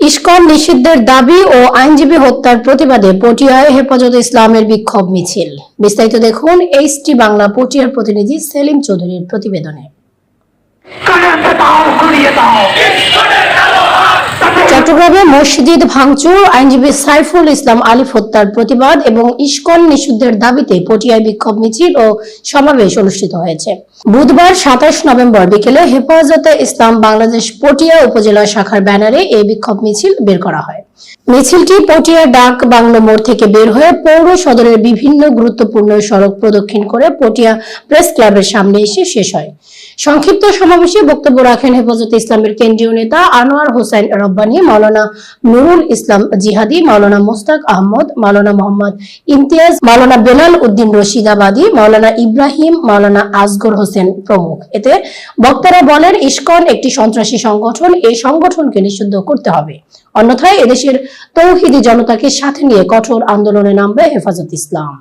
ISKCON নিষিদ্ধের দাবি ও আইনজীবী হত্যার প্রতিবাদে পটিয়ায় হেফাজত ইসলামের বিক্ষোভ মিছিল। বিস্তারিত দেখুন এইচ টি বাংলা পটিয়ার প্রতিনিধি সেলিম চৌধুরীর প্রতিবেদনে। দাও। চট্টগ্রামে মসজিদ ভাঙচুর, আইনজীবী সাইফুল ইসলাম আলিফ হত্যার প্রতিবাদ এবং ইস্কন নিষিদ্ধের দাবিতে পটিয়ায় বিক্ষোভ মিছিল ও সমাবেশ অনুষ্ঠিত হয়েছে। বুধবার সাতাশ নভেম্বর বিকেলে হেফাজতে ইসলাম বাংলাদেশ পটিয়া উপজেলা শাখার ব্যানারে এই বিক্ষোভ মিছিল বের করা হয়। মিছিলটি পটিয়া ডাক বাংলো মোড় থেকে বের হয়ে পৌর সদরের বিভিন্ন গুরুত্বপূর্ণ সড়ক প্রদক্ষিণ করে পটিয়া প্রেস ক্লাবের সামনে এসে শেষ হয়। সংক্ষিপ্ত সমাবেশে বক্তব্য রাখেন হেফাজতে ইসলামের কেন্দ্রীয় নেতা আনোয়ার হোসেন রব্বানী, মাওলানা নুরুল ইসলাম জিহাদি, মাওলানা মোস্তাক আহমদ, মাওলানা মোহাম্মদ ইমতিয়াজ, মাওলানা বেলাল উদ্দিন রশিদাবাদী, মাওলানা ইব্রাহিম, মাওলানা আসগর হোসেন প্রমুখ। এতে বক্তারা বলেন, ইস্কন একটি সন্ত্রাসী সংগঠন, এই সংগঠনকে নিষিদ্ধ করতে হবে। অন্যথায় এদেশের তৌহিদি জনতাকে সাথে নিয়ে কঠোর আন্দোলনে নামবে হেফাজত ইসলাম।